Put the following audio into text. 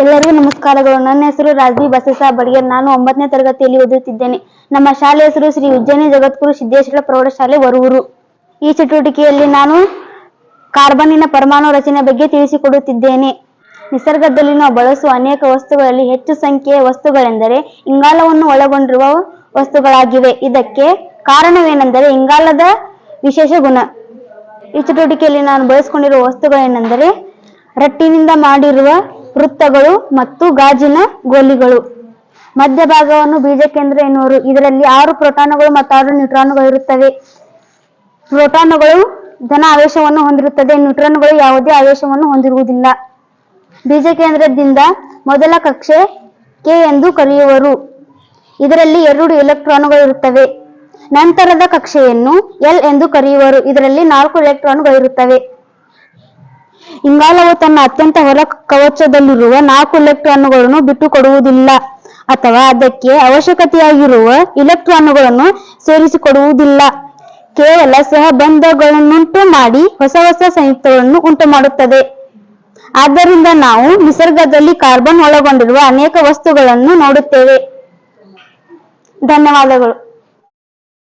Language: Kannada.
ಎಲ್ಲರಿಗೂ ನಮಸ್ಕಾರಗಳು. ನನ್ನ ಹೆಸರು ರಾಜ್ವಿ ಬಸಸ ಬಡಿಗೆ ನಾನು ಒಂಬತ್ತನೇ ತರಗತಿಯಲ್ಲಿ ಓದುತ್ತಿದ್ದೇನೆ. ನಮ್ಮ ಶಾಲೆ ಹೆಸರು ಶ್ರೀ ಉಜ್ಜಯಿನಿ ಜಗದ್ಗುರು ಸಿದ್ದೇಶ್ವರ ಪ್ರೌಢಶಾಲೆ ವರೂರು. ಈ ಚಟುವಟಿಕೆಯಲ್ಲಿ ನಾನು ಕಾರ್ಬನ್ನಿನ ಪರಮಾಣು ರಚನೆ ಬಗ್ಗೆ ತಿಳಿಸಿಕೊಡುತ್ತಿದ್ದೇನೆ. ನಿಸರ್ಗದಲ್ಲಿ ನಾವು ಬಳಸುವ ಅನೇಕ ವಸ್ತುಗಳಲ್ಲಿ ಹೆಚ್ಚು ಸಂಖ್ಯೆಯ ವಸ್ತುಗಳೆಂದರೆ ಇಂಗಾಲವನ್ನು ಒಳಗೊಂಡಿರುವ ವಸ್ತುಗಳಾಗಿವೆ. ಇದಕ್ಕೆ ಕಾರಣವೇನೆಂದರೆ ಇಂಗಾಲದ ವಿಶೇಷ ಗುಣ. ಈ ಚಟುವಟಿಕೆಯಲ್ಲಿ ನಾನು ಬಳಸಿಕೊಂಡಿರುವ ವಸ್ತುಗಳೇನೆಂದರೆ ರಟ್ಟಿನಿಂದ ಮಾಡಿರುವ ವೃತ್ತಗಳು ಮತ್ತು ಗಾಜಿನ ಗೋಲಿಗಳು. ಮಧ್ಯಭಾಗವನ್ನು ಬೀಜ ಕೇಂದ್ರ ಎನ್ನುವರು. ಇದರಲ್ಲಿ ಆರು ಪ್ರೋಟಾನುಗಳು ಮತ್ತು ಆರು ನ್ಯೂಟ್ರಾನುಗಳು ಇರುತ್ತವೆ. ಪ್ರೋಟಾನುಗಳು ಧನ ಆವೇಶವನ್ನು ಹೊಂದಿರುತ್ತದೆ. ನ್ಯೂಟ್ರಾನುಗಳು ಯಾವುದೇ ಆವೇಶವನ್ನು ಹೊಂದಿರುವುದಿಲ್ಲ. ಬೀಜ ಕೇಂದ್ರದಿಂದ ಮೊದಲ ಕಕ್ಷೆ ಕೆ ಎಂದು ಕರೆಯುವರು. ಇದರಲ್ಲಿ ಎರಡು ಎಲೆಕ್ಟ್ರಾನುಗಳು ಇರುತ್ತವೆ. ನಂತರದ ಕಕ್ಷೆಯನ್ನು ಎಲ್ ಎಂದು ಕರೆಯುವರು. ಇದರಲ್ಲಿ ನಾಲ್ಕು ಎಲೆಕ್ಟ್ರಾನುಗಳು ಇರುತ್ತವೆ. ಇಂಗಾಲವು ತನ್ನ ಅತ್ಯಂತ ಹೊರ ಕವಚದಲ್ಲಿರುವ ನಾಲ್ಕು ಇಲೆಕ್ಟ್ರಾನುಗಳನ್ನು ಬಿಟ್ಟುಕೊಡುವುದಿಲ್ಲ ಅಥವಾ ಅದಕ್ಕೆ ಅವಶ್ಯಕತೆಯಾಗಿರುವ ಇಲೆಕ್ಟ್ರಾನುಗಳನ್ನು ಸೇರಿಸಿಕೊಡುವುದಿಲ್ಲ. ಕೇವಲ ಸಹಬಂಧಗಳನ್ನುಂಟು ಮಾಡಿ ಹೊಸ ಹೊಸ ಸಂಯುಕ್ತಗಳನ್ನು ಉಂಟು ಮಾಡುತ್ತದೆ ಆದ್ದರಿಂದ ನಾವು ನಿಸರ್ಗದಲ್ಲಿ ಕಾರ್ಬನ್ ಒಳಗೊಂಡಿರುವ ಅನೇಕ ವಸ್ತುಗಳನ್ನು ನೋಡುತ್ತೇವೆ. ಧನ್ಯವಾದಗಳು.